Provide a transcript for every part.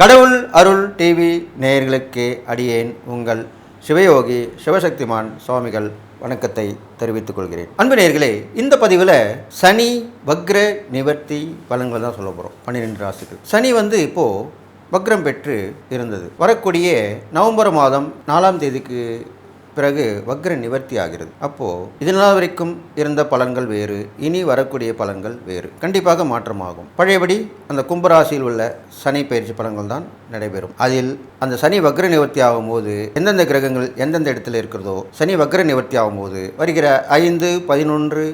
கடவுள் அருள் டிவி நேயர்களுக்கு அடியேன் உங்கள் சிவயோகி சிவசக்திமான் சுவாமிகள் வணக்கத்தை தெரிவித்துக் கொள்கிறேன். அன்பு நேயர்களே இந்த பதிவில் சனி வக்ர நிவர்த்தி பலன்களை தான் சொல்ல போகிறோம் பன்னிரெண்டு ராசிகள். சனி வந்து இப்போது வக்ரம் பெற்று இருந்தது. வரக்கூடிய நவம்பர் மாதம் நாலாம் தேதிக்கு பிறகு வக்ர நிவர்த்தி ஆகிறது. அப்போது இதனால் வரைக்கும் இருந்த பலன்கள் வேறு இனி வரக்கூடிய பலன்கள் வேறு. கண்டிப்பாக மாற்றமாகும். பழையபடி அந்த கும்பராசியில் உள்ள சனி பயிற்சி பலன்கள் தான் நடைபெறும். அதில் அந்த சனி வக்ர நிவர்த்தி ஆகும்போது எந்தெந்த கிரகங்கள் எந்தெந்த இடத்துல இருக்கிறதோ சனி வக்ர நிவர்த்தி ஆகும்போது வருகிற ஐந்து பதினொன்று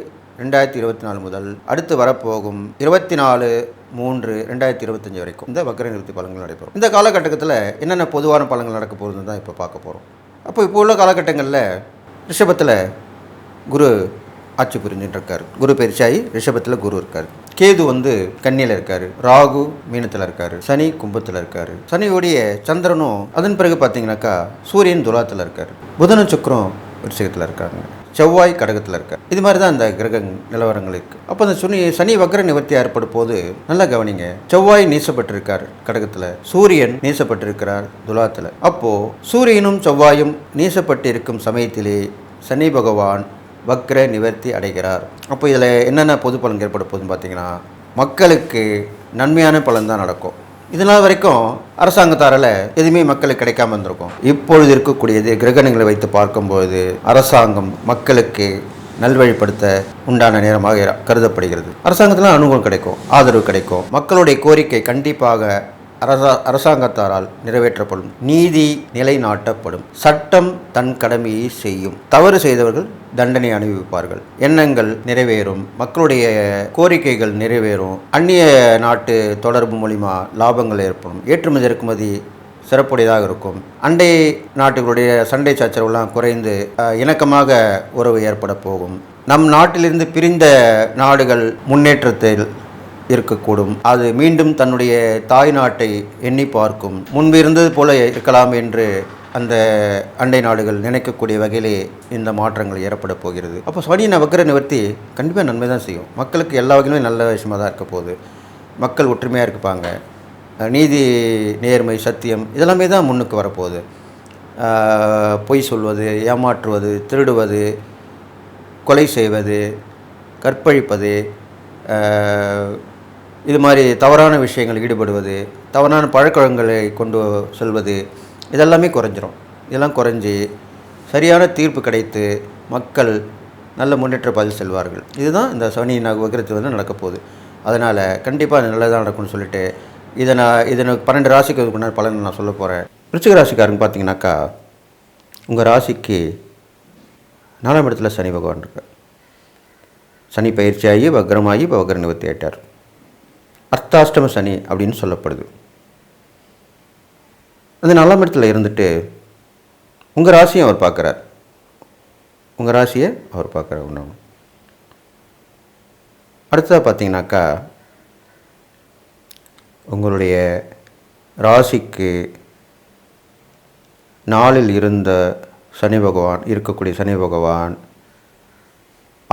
ரெண்டாயிரத்தி இருபத்தி நாலு முதல் அடுத்து வரப்போகும் இருபத்தி நாலு மூன்று ரெண்டாயிரத்தி இருபத்தஞ்சி வரைக்கும் இந்த வக்ர நிவர்த்தி பலன்கள் நடைபெறும். இந்த காலகட்டத்தில் என்னென்ன பொதுவான பலன்கள் நடக்க போகுதுன்னு தான் இப்போ பார்க்க போகிறோம் அப்போ இப்போ உள்ள காலகட்டங்களில் ரிஷபத்தில் குரு ஆட்சி புரிஞ்சுட்டு இருக்கார் குரு பயிற்சியாகி ரிஷபத்தில் குரு இருக்கார். கேது வந்து கன்னியில் இருக்கார். ராகு மீனத்தில் இருக்கார். சனி கும்பத்தில் இருக்கார். சனியுடைய சந்திரனும் அதன் பிறகு பார்த்தீங்கன்னாக்கா சூரியன் துலாத்தில் இருக்கார். புதனும் சுக்கரம் விருச்சிகத்தில் இருக்காங்க. செவ்வாய் கடகத்தில் இருக்கார் இது மாதிரி தான் அந்த கிரக நிலவரங்கள் இருக்குது அப்போ அந்த சுனி சனி வக்ர நிவர்த்தி ஏற்படும் போது நல்லா கவனிங்க. செவ்வாய் நீசப்பட்டிருக்கார் கடகத்தில். சூரியன் நீசப்பட்டிருக்கிறார் துலாத்தில். அப்போது சூரியனும் செவ்வாயும் நீசப்பட்டிருக்கும் சமயத்திலே சனி பகவான் வக்ர நிவர்த்தி அடைகிறார். அப்போ இதில் என்னென்ன பொது பலன் ஏற்பட போகுதுன்னு பார்த்தீங்கன்னா மக்களுக்கு நன்மையான பலன் தான் நடக்கும். இதனால் வரைக்கும் அரசாங்கத்தாரால் எதுவுமே மக்களுக்கு கிடைக்காம இருந்திருக்கும். இப்பொழுது இருக்கக்கூடியது கிரகணங்களை வைத்து பார்க்கும்போது அரசாங்கம் மக்களுக்கு நல்வழிப்படுத்த உண்டான நேரமாக கருதப்படுகிறது. அரசாங்கத்தில் அனுகூலம் கிடைக்கும் ஆதரவு கிடைக்கும். மக்களுடைய கோரிக்கை கண்டிப்பாக அரசா அரசாங்கத்தாரால் நிறைவேற்றப்படும் நீதி நிலைநாட்டப்படும். சட்டம் தன் கடமையை செய்யும். தவறு செய்தவர்கள் தண்டனை அனுபவிப்பார்கள். எண்ணங்கள் நிறைவேறும். மக்களுடைய கோரிக்கைகள் நிறைவேறும். அந்நிய நாட்டு தொடர்பு மூலிமா லாபங்கள் ஏற்படும். ஏற்றுமதி இறக்குமதி சிறப்புடையதாக இருக்கும். அண்டை நாட்டுகளுடைய சண்டை சச்சரவுலாம் குறைந்து இணக்கமாக உறவு ஏற்பட போகும். நம் நாட்டிலிருந்து பிரிந்த நாடுகள் முன்னேற்றத்தில் இருக்கக்கூடும். அது மீண்டும் தன்னுடைய தாய் நாட்டை எண்ணி பார்க்கும். முன்பு இருந்தது போல இருக்கலாம் என்று அந்த அண்டை நாடுகள் நினைக்கக்கூடிய வகையிலே இந்த மாற்றங்கள் ஏற்பட போகிறது. அப்போ சனியின் வக்கர நிவர்த்தி கண்டிப்பாக நன்மை தான் செய்யும். மக்களுக்கு எல்லா வகையிலும் நல்ல விஷயமாக தான் இருக்க போகுது. மக்கள் ஒற்றுமையாக இருப்பாங்க. நீதி நேர்மை சத்தியம் இதெல்லாமே தான் முன்னுக்கு வரப்போகுது. பொய் சொல்வது ஏமாற்றுவது திருடுவது கொலை செய்வது கற்பழிப்பது இது மாதிரி தவறான விஷயங்கள் ஈடுபடுவது தவறான பழக்கவழக்கங்களை கொண்டு செல்வது இதெல்லாமே குறைஞ்சிரும். இதெல்லாம் குறைஞ்சி சரியான தீர்ப்பு கிடைத்து மக்கள் நல்ல முன்னேற்ற பாதையில் செல்வார்கள். இதுதான் இந்த சனி நகரத்து வந்து நடக்க போகுது. அதனால் கண்டிப்பாக நல்லதாக நடக்கும்னு சொல்லிட்டு இதை நான் இதை பன்னெண்டு ராசிக்கு அதுக்குள்ள பலன் நான் சொல்ல போகிறேன் ரிச்சிக ராசிக்காரங்க பார்த்தீங்கன்னாக்கா உங்கள் ராசிக்கு நாலாம் இடத்துல சனி பகவான் இருக்கு சனி பயிற்சியாகி வக்ரமாகி இப்போ வக்ர நிவர்த்தி ஆகிட்டார் அர்த்தாஷ்டம சனி அப்படின்னு சொல்லப்படுது. அந்த நாலாம் இடத்துல இருந்துட்டு உங்கள் ராசியை அவர் பார்க்குறார். உங்கள் ராசியை அவர் பார்க்குறார் ஒன்று அடுத்ததாக பார்த்தீங்கன்னாக்கா உங்களுடைய ராசிக்கு நாளில் இருந்த சனி பகவான் இருக்கக்கூடிய சனி பகவான்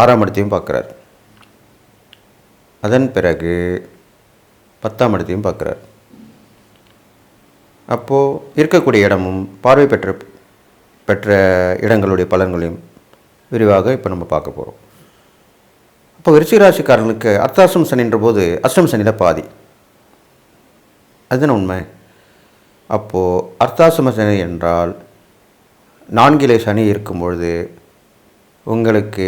ஆறாம் இடத்தையும் பார்க்குறார். அதன் பிறகு பத்தாம் இடத்தையும் பார்க்குறார். அப்போது இருக்கக்கூடிய இடமும் பார்வை பெற்ற பெற்ற இடங்களுடைய பலன்களையும் விரிவாக இப்போ நம்ம பார்க்க போகிறோம் இப்போ விருச்சிகராசிக்காரர்களுக்கு அர்த்தாசம் சனின்ற போது அஷ்டம் சனியில் பாதி. அதுதானே உண்மை? அப்போது அர்த்தாசம சனி என்றால் நான்கிலே சனி இருக்கும் பொழுது உங்களுக்கு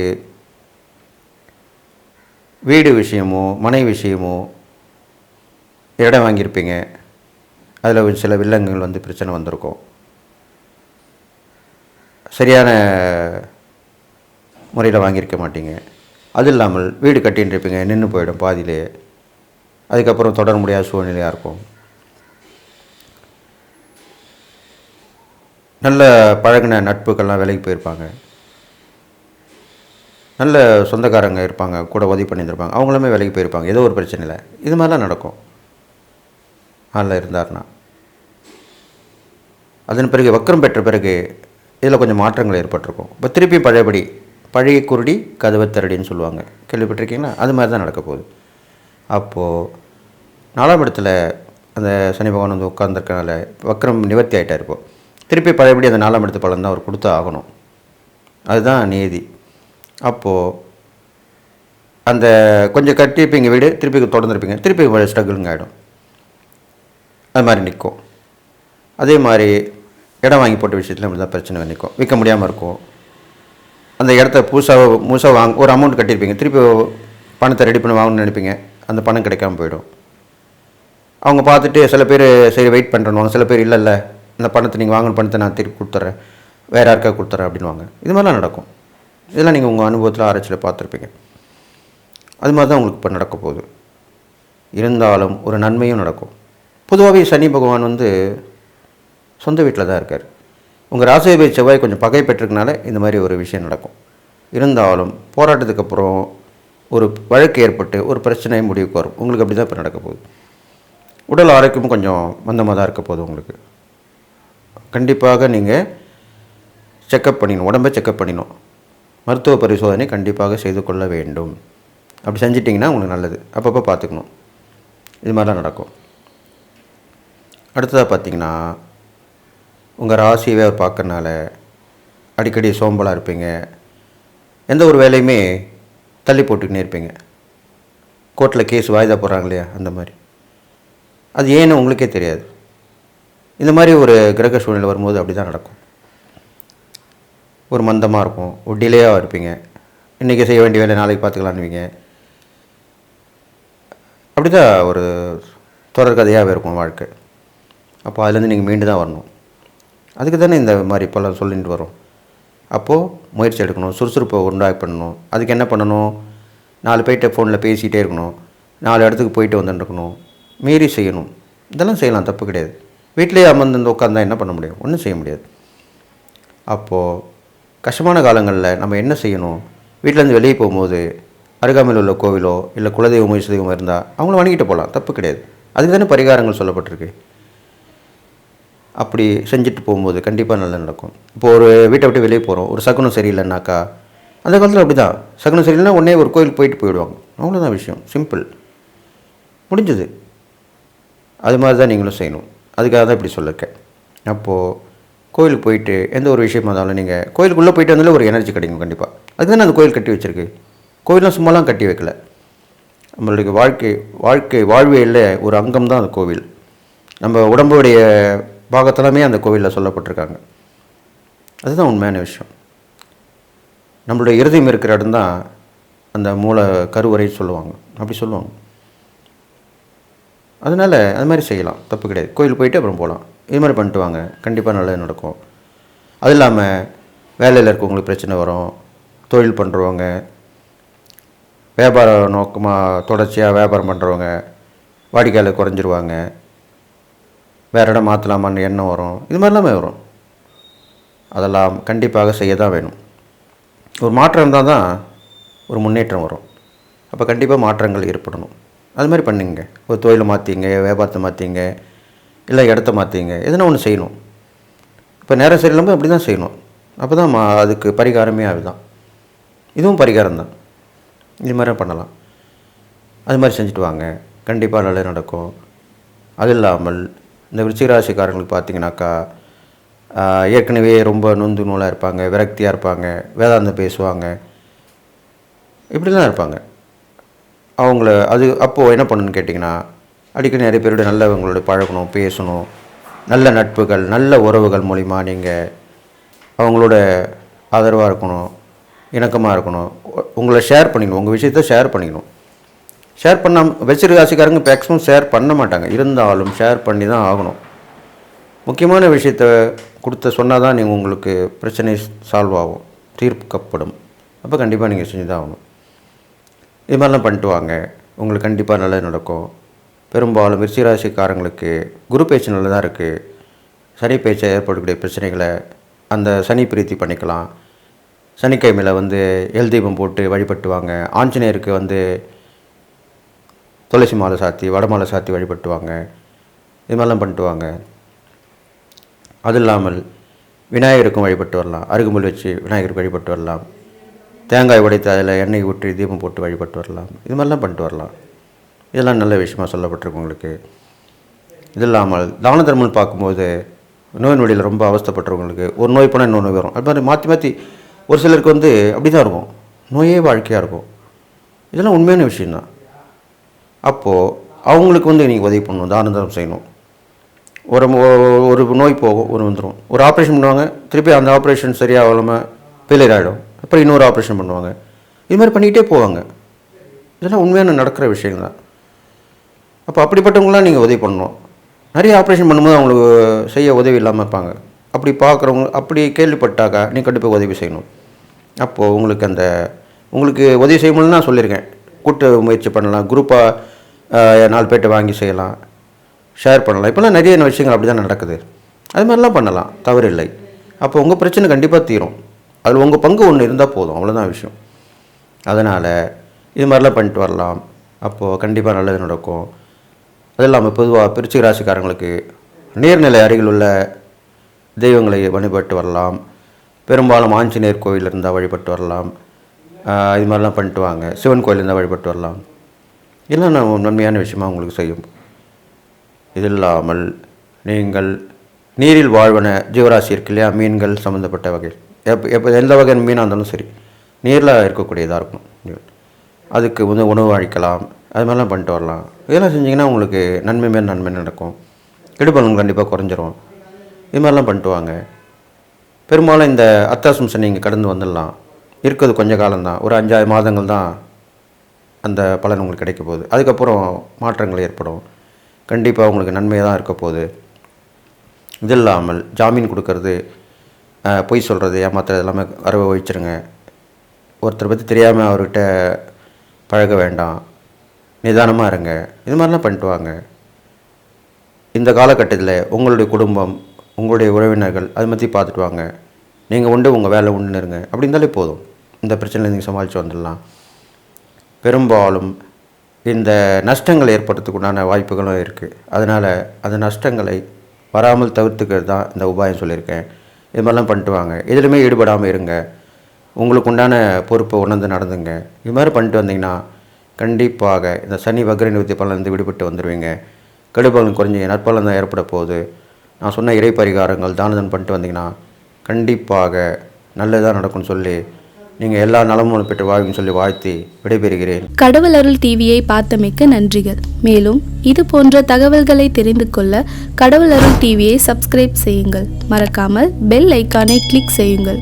வீடு விஷயமோ மனை விஷயமோ இடம் வாங்கியிருப்பீங்க. அதில் சில வில்லங்கள் வந்து பிரச்சனை வந்திருக்கும். சரியான முறையில் வாங்கியிருக்க மாட்டீங்க. அது இல்லாமல் வீடு கட்டின்னு இருப்பீங்க நின்று போயிடும் பாதியிலே. அதுக்கப்புறம் தொடர முடியாத சூழ்நிலையாக இருக்கும். நல்ல பழகின நட்புக்கெல்லாம் விலைக்கு போயிருப்பாங்க. நல்ல சொந்தக்காரங்க இருப்பாங்க கூட உதவி பண்ணியிருந்திருப்பாங்க அவங்களுமே விலைக்கு போயிருப்பாங்க ஏதோ ஒரு பிரச்சனை இல்லை இது மாதிரிலாம் நடக்கும். ஆளில் இருந்தார்னா அதன் பிறகு வக்கரம் பெற்ற பிறகு இதில் கொஞ்சம் மாற்றங்கள் ஏற்பட்டிருக்கும். இப்போ திருப்பி பழையபடி பழைய குருடி கதவை திரடின்னு சொல்லுவாங்க. கேள்விப்பட்டிருக்கீங்களா? அது மாதிரி தான் நடக்க போகுது. அப்போது நாலாம் இடத்துல அந்த சனி பகவான் வந்து உட்காந்துருக்கனால வக்கரம் நிவர்த்தி ஆகிட்டார் இப்போ. திருப்பி பழையபடி அந்த நாலாம் இடத்து பலன் தான் அவர் கொடுத்து ஆகணும். அதுதான் நீதி. அப்போது அந்த கொஞ்சம் கட்டியிருப்பீங்க வீடு திருப்பி தொடர்ந்துருப்பீங்க. திருப்பி ஸ்ட்ரகிளுங்க ஆகிடும் அது மாதிரி நிற்கும். அதே மாதிரி இடம் வாங்கி போட்ட விஷயத்தில் இப்படி தான் பிரச்சனை நிற்கும். விற்க முடியாமல் இருக்கும். அந்த இடத்த புதுசாக முழுசாக வாங்க ஒரு அமௌண்ட் கட்டியிருப்பீங்க. திருப்பி பணத்தை ரெடி பண்ணி வாங்கணும்னு நினைப்பீங்க. அந்த பணம் கிடைக்காம போயிடும். அவங்க பார்த்துட்டு சில பேர் சரி வெயிட் பண்ணுறணும் சில பேர் இல்லை இல்லை இந்த பணத்தை நீங்கள் வாங்கின பணத்தை நான் திருப்பி கொடுத்துட்றேன் வேறு யாருக்கா கொடுத்துட்றேன் அப்படின்வாங்க இது மாதிரிலாம் நடக்கும். இதெல்லாம் நீங்கள் உங்கள் அனுபவத்தில் ஆராய்ச்சியில் பார்த்துருப்பீங்க. அது மாதிரி தான் உங்களுக்கு இப்போ நடக்க போகுது. இருந்தாலும் ஒரு நன்மையும் நடக்கும். பொதுவாகவே சனி பகவான் வந்து சொந்த வீட்டில் தான் இருக்கார். உங்கள் ராசிபதி செவ்வாய் கொஞ்சம் பகை பெற்றிருக்கனால இந்த மாதிரி ஒரு விஷயம் நடக்கும். இருந்தாலும் போராட்டத்துக்கு அப்புறம் ஒரு வழக்கு ஏற்பட்டு ஒரு பிரச்சனை முடிவுக்கு வரும். உங்களுக்கு அப்படி தான் இப்போ நடக்க போகுது. உடல் ஆரோக்கியமும் கொஞ்சம் மந்தமாக தான் இருக்க போகுது உங்களுக்கு. கண்டிப்பாக நீங்கள் செக்கப் பண்ணிடணும் உடம்பை செக்கப் பண்ணிடணும் மருத்துவ பரிசோதனை கண்டிப்பாக செய்து கொள்ள வேண்டும். அப்படி செஞ்சிட்டிங்கன்னா உங்களுக்கு நல்லது. அப்பப்போ பார்த்துக்கணும். இது மாதிரிலாம் நடக்கும். அடுத்ததாக பார்த்தீங்கன்னா உங்கள் ராசியவே அவர் பார்க்கறனால அடிக்கடி சோம்பலாக இருப்பீங்க. எந்த ஒரு வேலையுமே தள்ளி போட்டுக்கினே இருப்பீங்க. கோர்ட்டில் கேஸ் வாய்தா போடுறாங்க இல்லையா அந்த மாதிரி. அது ஏன்னு உங்களுக்கே தெரியாது. இந்த மாதிரி ஒரு கிரக சூழ்நிலை வரும்போது அப்படி தான் நடக்கும். ஒரு மந்தமாக இருக்கும் ஒரு டிலேயாக இருப்பீங்க. இன்றைக்கி செய்ய வேண்டிய வேலை நாளைக்கு பார்த்துக்கலான்னுவீங்க. அப்படி தான் ஒரு தொடர் கதையாகவே இருக்கும் வாழ்க்கை. அப்போ அதுலேருந்து நீங்கள் மீண்டு தான் வரணும். அதுக்கு தானே இந்த மாதிரி பல சொல்லிட்டு வரோம். அப்போது முயற்சி எடுக்கணும் சுறுசுறுப்பை உண்டாகி பண்ணணும். அதுக்கு என்ன பண்ணணும்? நாலு பேர்கிட்ட ஃபோனில் பேசிகிட்டே இருக்கணும். நாலு இடத்துக்கு போயிட்டு வந்துட்டுருக்கணும். மீறி செய்யணும். இதெல்லாம் செய்யலாம் தப்பு கிடையாது. வீட்டிலேயே அமர்ந்து உட்காந்தா என்ன பண்ண முடியும்? ஒன்றும் செய்ய முடியாது. அப்போது கஷ்டமான காலங்களில் நம்ம என்ன செய்யணும்? வீட்டிலேருந்து வெளியே போகும்போது அருகாமையில் உள்ள கோவிலோ இல்லை குலதெய்வம் முயற்சி தெய்வம் இருந்தால் அவங்கள வணங்கிட்டு போகலாம். தப்பு கிடையாது. அதுக்கு தானே பரிகாரங்கள் சொல்லப்பட்டிருக்கு. அப்படி செஞ்சுட்டு போகும்போது கண்டிப்பாக நல்லா நடக்கும். இப்போ ஒரு வீட்டை விட்டு வெளியே போகிறோம் ஒரு சகுனம் சரியில்லைனாக்கா அந்த காலத்தில் அப்படி தான் சகுனம் சரியில்லைனா உடனே ஒரு கோயிலுக்கு போயிட்டு போயிடுவாங்க. அவ்வளோதான் விஷயம். சிம்பிள் முடிஞ்சது. அது மாதிரி தான் நீங்களும் செய்யணும். அதுக்காக தான் இப்படி சொல்லியிருக்கேன் அப்போது கோயிலுக்கு போயிட்டு எந்த ஒரு விஷயமா இருந்தாலும் நீங்கள் கோயிலுக்குள்ளே போயிட்டு வந்தாலும் ஒரு எனர்ஜி கிடைக்கும் கண்டிப்பாக அதுக்கு தானே அந்த கோயில் கட்டி வச்சுருக்கு? கோயிலாம் சும்மாலாம் கட்டி வைக்கல. நம்மளுடைய வாழ்க்கை வாழ்க்கை வாழ்வியலில் ஒரு அங்கம் தான் அந்த கோவில். நம்ம உடம்புடைய பாகத்தெல்லாமே அந்த கோவிலில் சொல்லப்பட்டிருக்காங்க. அதுதான் உண்மையான விஷயம். நம்மளுடைய இருதயம் இருக்கிற இடம் தான் அந்த மூல கருவறை சொல்லுவாங்க. அப்படி சொல்லுவாங்க. அதனால் அது மாதிரி செய்யலாம். தப்பு கிடையாது. கோயில் போயிட்டு அப்புறம் போகலாம். இது மாதிரி பண்ணிட்டு வாங்க. கண்டிப்பாக நல்லது நடக்கும். அது இல்லாமல் வேலையில் இருக்கவங்களுக்கு பிரச்சனை வரும். தொழில் பண்ணுறவங்க வியாபார நோக்கமாக தொடர்ச்சியாக வியாபாரம் பண்ணுறவங்க வாடிக்கையாளர் குறைஞ்சிருவாங்க. வேறு இடம் மாற்றலாமான்னு எண்ணம் வரும். இது மாதிரிலாமே வரும். அதெல்லாம் கண்டிப்பாக செய்ய தான் வேணும். ஒரு மாற்றம் இருந்தால் தான் ஒரு முன்னேற்றம் வரும். அப்போ கண்டிப்பாக மாற்றங்கள் ஏற்படணும். அது மாதிரி பண்ணுங்க. ஒரு தொழிலை மாற்றிங்க வியாபாரத்தை மாற்றிங்க இல்லை இடத்த மாற்றிங்க எதுனா ஒன்று செய்யணும். இப்போ நேரம் சரியில்லாமல் அப்படி தான் செய்யணும். அப்போ தான் மா அதுக்கு பரிகாரமே அதுதான். இதுவும் பரிகாரம் தான். இது மாதிரி பண்ணலாம். அது மாதிரி செஞ்சுட்டு வாங்க. கண்டிப்பாக நல்லது நடக்கும். அது இல்லாமல் இந்த விருச்சிகராசிக்காரங்களுக்கு பார்த்தீங்கன்னாக்கா ஏற்கனவே ரொம்ப நொந்து நூலாக இருப்பாங்க விரக்தியாக இருப்பாங்க வேதாந்தம் பேசுவாங்க. இப்படிலாம் இருப்பாங்க. அவங்கள அது அப்போது என்ன பண்ணுன்னு கேட்டிங்கன்னா அடிக்கடி நிறைய பேரோட நல்லவங்களோட பழகணும் பேசணும். நல்ல நட்புகள் நல்ல உறவுகள் மூலிமா நீங்கள் அவங்களோட ஆதரவாக இருக்கணும் இணக்கமாக இருக்கணும். உங்களை ஷேர் பண்ணிக்கணும். உங்கள் விஷயத்த ஷேர் பண்ணிக்கணும். ஷேர் பண்ணாம வச்சிருக்க ராசிக்காரங்க மேக்ஸிமம் ஷேர் பண்ண மாட்டாங்க. இருந்தாலும் ஷேர் பண்ணி தான் ஆகணும். முக்கியமான விஷயத்த கொடுத்த சொன்னால் தான் நீங்கள் உங்களுக்கு பிரச்சனை சால்வ் ஆகும். தீர்க்கப்படும். அப்போ கண்டிப்பாக நீங்கள் செஞ்சு தான் ஆகணும். இது மாதிரிலாம் பண்ணிட்டு வாங்க. உங்களுக்கு கண்டிப்பாக நல்லது நடக்கும். பெரும்பாலும் விருச்சிராசிக்காரங்களுக்கு குரு பேச்சு நல்லதாக இருக்குது சனி பேச்சை ஏற்படக்கூடிய பிரச்சனைகளை அந்த சனி பிரீத்தி பண்ணிக்கலாம். சனிக்கிழமையில் வந்து எல் தீபம் போட்டு வழிபட்டுவாங்க ஆஞ்சநேயருக்கு வந்து துளசி மாலை சாத்தி வடமாலை சாத்தி வழிபட்டுவாங்க. இது மாதிரிலாம் பண்ணிட்டு வாங்க அது இல்லாமல் விநாயகருக்கும் வழிபட்டு வரலாம். அருகுமுள் வச்சு விநாயகருக்கு வழிபட்டு வரலாம். தேங்காய் உடைத்து அதில் எண்ணெய் ஊற்றி தீபம் போட்டு வழிபட்டு வரலாம். இது மாதிரிலாம் பண்ணிட்டு வரலாம். இதெல்லாம் நல்ல விஷயமாக சொல்லப்பட்டிருக்கு உங்களுக்கு. இது இல்லாமல் தான தர்மம் பார்க்கும்போது நோய் நொடியில் ரொம்ப அவஸ்தைப்பட்டவங்களுக்கு ஒரு நோய் போனால் இன்னொரு நோய் வரும். அது மாதிரி மாற்றி மாற்றி ஒரு சிலருக்கு வந்து அப்படி தான் இருக்கும். நோயே வாழ்க்கையாக இருக்கும். இதெல்லாம் உண்மையான விஷயந்தான் அப்போது அவங்களுக்கு வந்து நீங்கள் உதவி பண்ணணும் தானந்தரம் செய்யணும். ஒரு ஒரு நோய் போகும் ஒரு வந்துடும் ஒரு ஆப்ரேஷன் பண்ணுவாங்க திருப்பி அந்த ஆப்ரேஷன் சரியாகாமல் ஃபெயிலியர் ஆகிடும் அப்புறம் இன்னொரு ஆப்ரேஷன் பண்ணுவாங்க. இது மாதிரி பண்ணிக்கிட்டே போவாங்க. இதெல்லாம் உண்மையான நடக்கிற விஷயங்கள் தான். அப்போ அப்படிப்பட்டவங்களாம் நீங்கள் உதவி பண்ணணும். நிறைய ஆப்ரேஷன் பண்ணும்போது அவங்களுக்கு செய்ய உதவி இல்லாமல் இருப்பாங்க. அப்படி பார்க்குறவங்க அப்படி கேள்விப்பட்டாக்கா நீ கண்டிப்பாக உதவி செய்யணும். அப்போது உங்களுக்கு அந்த உங்களுக்கு உதவி செய்யணும்னு நான் சொல்லியிருக்கேன். கூட்டு முயற்சி பண்ணலாம். குரூப்பாக நாலு பேர்ட்ட வாங்கி செய்யலாம். ஷேர் பண்ணலாம். இப்போல்லாம் நிறைய விஷயங்கள் அப்படி தான் நடக்குது. அது மாதிரிலாம் பண்ணலாம். தவறு இல்லை அப்போ உங்கள் பிரச்சனை கண்டிப்பாக தீரும். அதில் உங்கள் பங்கு ஒன்று இருந்தால் போதும். அவ்வளோதான் விஷயம். அதனால் இது மாதிரிலாம் பண்ணிட்டு வரலாம். அப்போது கண்டிப்பாக நல்லது நடக்கும். அது இல்லாமல் பொதுவாக பிரிச்சு ராசிக்காரங்களுக்கு நீர்நிலை அருகில் உள்ள தெய்வங்களை வழிபட்டு வரலாம். பெரும்பாலும் ஆஞ்சநேயர் கோயில் இருந்தால் வழிபட்டு வரலாம். இது மாதிரிலாம் பண்ணிட்டு வாங்க. சிவன் கோயில் இருந்தால் வழிபட்டு வரலாம். இதெல்லாம் நான் நன்மையான விஷயமா உங்களுக்கு செய்யும்? இது இல்லாமல் நீங்கள் நீரில் வாழ்வன ஜீவராசி இருக்கு இல்லையா? மீன்கள் சம்மந்தப்பட்ட வகை எப்போ எப்போ எந்த வகை மீனாக இருந்தாலும் சரி நீரில் இருக்கக்கூடியதாக இருக்கணும் அதுக்கு வந்து உணவு அளிக்கலாம். அது மாதிரிலாம் பண்ணிட்டு வரலாம். இதெல்லாம் செஞ்சிங்கன்னா உங்களுக்கு நன்மை மேல் நன்மை நடக்கும். கெடுபலன் கண்டிப்பாக குறைஞ்சிரும். இது மாதிரிலாம் பண்ணிட்டு வாங்க. பெரும்பாலும் இந்த அத்தாசம்சை நீங்கள் கடந்து வந்துடலாம். இருக்கிறது கொஞ்ச காலம்தான். ஒரு அஞ்சாறு மாதங்கள் தான் அந்த பலன் உங்களுக்கு கிடைக்க போகுது அதுக்கப்புறம் மாற்றங்கள் ஏற்படும். கண்டிப்பாக உங்களுக்கு நன்மையாக தான் இருக்க போகுது. இது இல்லாமல் ஜாமீன் கொடுக்கறது பொய் சொல்கிறது ஏமாத்துறது எல்லாமே அறவை வச்சுருங்க ஒருத்தரை பற்றி தெரியாமல் அவர்கிட்ட பழக வேண்டாம். நிதானமாக இருங்க. இது மாதிரிலாம் பண்ணிட்டு வாங்க. இந்த காலகட்டத்தில் உங்களுடைய குடும்பம் உங்களுடைய உறவினர்கள் அது பற்றி பார்த்துட்டு வாங்க. நீங்கள் உண்டு உங்கள் வேலை உண்டு இருங்க. அப்படி இருந்தாலே போதும். இந்த பிரச்சனையில் நீங்கள் சமாளித்து வந்துடலாம். பெரும்பாலும் இந்த நஷ்டங்கள் ஏற்படுறதுக்கு உண்டான வாய்ப்புகளும் இருக்குது அதனால் அந்த நஷ்டங்களை வராமல் தவிர்த்துக்கிறது தான் இந்த உபாயம் சொல்லியிருக்கேன். இது மாதிரிலாம் பண்ணிட்டு வாங்க. எதுலையுமே ஈடுபடாமல் இருங்க. உங்களுக்கு உண்டான பொறுப்பை உணர்ந்து நடந்துங்க. இது மாதிரி பண்ணிட்டு வந்தீங்கன்னா கண்டிப்பாக இந்த சனி வக்ர நிவர்த்தி பலன் விடுபட்டு வந்துடுவீங்க கெடுபலன் குறைஞ்சி நற்பலன் தான் ஏற்பட போகுது. நான் சொன்ன இறை பரிகாரங்கள் தானதன் பண்ணிட்டு வந்தீங்கன்னா கண்டிப்பாக நல்லதாக நடக்கும்னு சொல்லி நீங்கள் எல்லா நலமும் பெற்று வாழ்வுன்னு சொல்லி வாழ்த்தி விடைபெறுகிறேன். கடவுள் அருள் டிவியை பார்த்தமைக்க நன்றிகள். மேலும் இது போன்ற தகவல்களை தெரிந்து கொள்ள கடவுள் அருள் டிவியை சப்ஸ்கிரைப் செய்யுங்கள். மறக்காமல் பெல் ஐக்கானை கிளிக் செய்யுங்கள்.